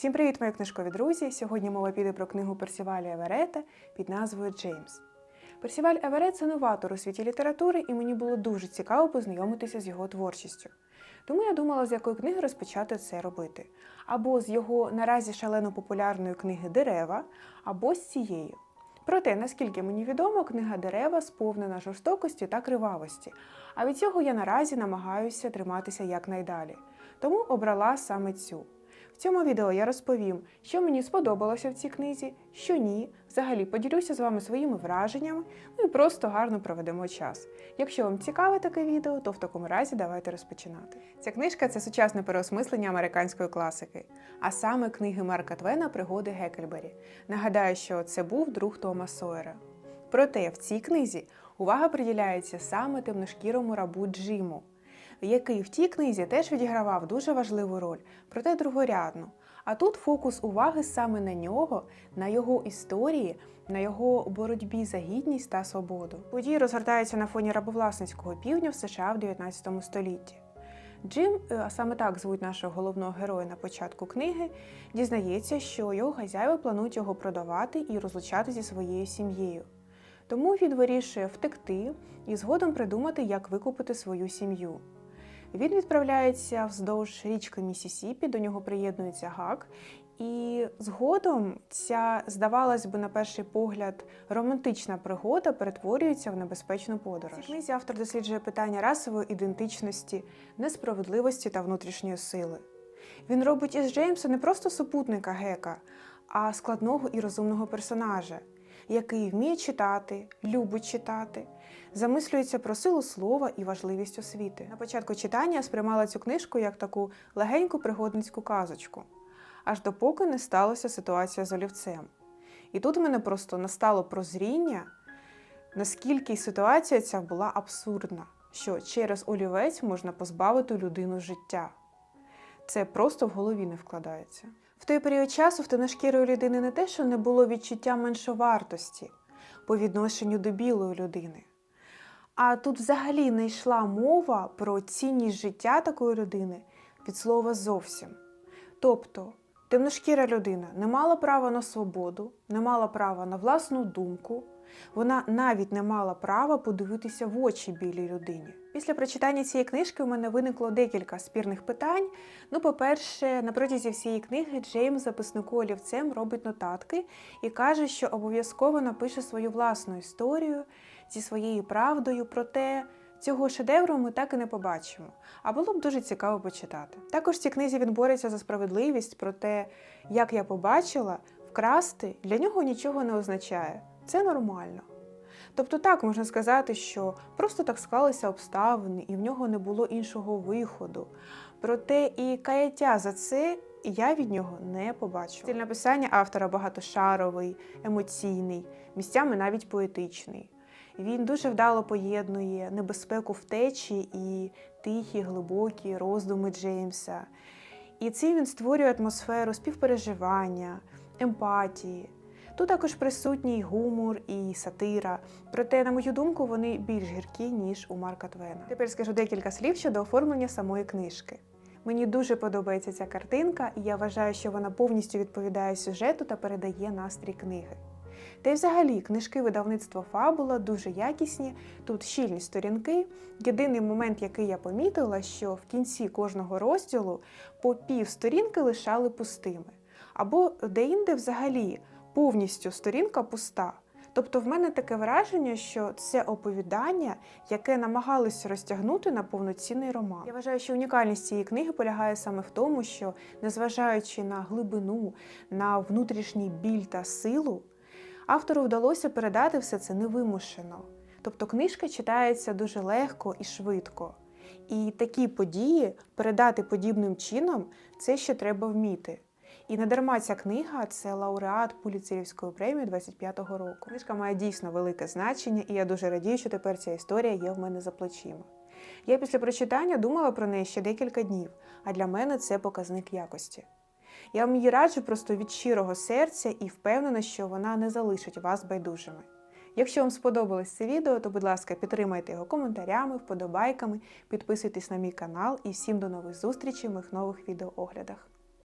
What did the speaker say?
Всім привіт, мої книжкові друзі! Сьогодні мова піде про книгу Персіваля Еверета під назвою Джеймс. Персіваль Еверет це новатор у світі літератури, і мені було дуже цікаво познайомитися з його творчістю. Тому я думала, з якої книги розпочати це робити. Або з його наразі шалено популярної книги Дерева, або з цієї. Проте, наскільки мені відомо, книга Дерева сповнена жорстокості та кривавості, а від цього я наразі намагаюся триматися якнайдалі. Тому обрала саме цю. Цьому відео я розповім, що мені сподобалося в цій книзі, що ні. Взагалі поділюся з вами своїми враженнями, ну і просто гарно проведемо час. Якщо вам цікаве таке відео, то в такому разі давайте розпочинати. Ця книжка це сучасне переосмислення американської класики, а саме книги Марка Твена Пригоди Гекельбері. Нагадаю, що це був друг Тома Сойера. Проте в цій книзі увага приділяється саме темношкірому рабу Джиму який в тій книзі теж відігравав дуже важливу роль, проте другорядну. А тут фокус уваги саме на нього, на його історії, на його боротьбі за гідність та свободу. Події розгортаються на фоні рабовласницького півдня в США в 19 столітті. Джим, е, а саме так звуть нашого головного героя на початку книги, дізнається, що його хазяїви планують його продавати і розлучати зі своєю сім'єю. Тому він вирішує втекти і згодом придумати, як викупити свою сім'ю. Він відправляється вздовж річки Місісіпі, до нього приєднується гак. І згодом ця, здавалось би, на перший погляд, романтична пригода перетворюється в небезпечну подорож. Цій книзі автор досліджує питання расової ідентичності, несправедливості та внутрішньої сили. Він робить із Джеймса не просто супутника Гека, а складного і розумного персонажа, який вміє читати, любить читати, замислюється про силу слова і важливість освіти. На початку читання я сприймала цю книжку як таку легеньку пригодницьку казочку, аж допоки не сталася ситуація з олівцем. І тут мене просто настало прозріння, наскільки ситуація ця була абсурдна, що через олівець можна позбавити людину життя. Це просто в голові не вкладається. В той період часу в темношкірої людини не те, що не було відчуття меншовартості по відношенню до білої людини. А тут взагалі не йшла мова про цінність життя такої людини від слова зовсім. Тобто, темношкіра людина не мала права на свободу, не мала права на власну думку, вона навіть не мала права подивитися в очі білій людині. Після прочитання цієї книжки у мене виникло декілька спірних питань. Ну, по-перше, на протязі всієї книги Джеймс записнику олівцем робить нотатки і каже, що обов'язково напише свою власну історію зі своєю правдою, проте цього шедевру ми так і не побачимо. А було б дуже цікаво почитати. Також в цій книзі він бореться за справедливість, проте, як я побачила, вкрасти для нього нічого не означає. Це нормально. Тобто так можна сказати, що просто так склалися обставини, і в нього не було іншого виходу. Проте і каяття за це я від нього не побачу. Стиль написання автора багатошаровий, емоційний, місцями навіть поетичний. Він дуже вдало поєднує небезпеку втечі і тихі, глибокі роздуми Джеймса. І цим він створює атмосферу співпереживання, емпатії. Тут також присутній гумор і сатира, проте, на мою думку, вони більш гіркі, ніж у Марка Твена. Тепер скажу декілька слів щодо оформлення самої книжки. Мені дуже подобається ця картинка, і я вважаю, що вона повністю відповідає сюжету та передає настрій книги. Та й взагалі книжки видавництва Фабула дуже якісні, тут щільні сторінки. Єдиний момент, який я помітила, що в кінці кожного розділу по пів сторінки лишали пустими. Або деінде взагалі повністю сторінка пуста. Тобто в мене таке враження, що це оповідання, яке намагалися розтягнути на повноцінний роман. Я вважаю, що унікальність цієї книги полягає саме в тому, що незважаючи на глибину, на внутрішній біль та силу, автору вдалося передати все це невимушено. Тобто книжка читається дуже легко і швидко. І такі події передати подібним чином це ще треба вміти. І не дарма ця книга це лауреат Пуліцерівської премії 25-го року. Книжка має дійсно велике значення, і я дуже радію, що тепер ця історія є в мене за плечима. Я після прочитання думала про неї ще декілька днів, а для мене це показник якості. Я вам її раджу просто від щирого серця і впевнена, що вона не залишить вас байдужими. Якщо вам сподобалось це відео, то, будь ласка, підтримайте його коментарями, вподобайками, підписуйтесь на мій канал і всім до нових зустрічей в моїх нових відеооглядах.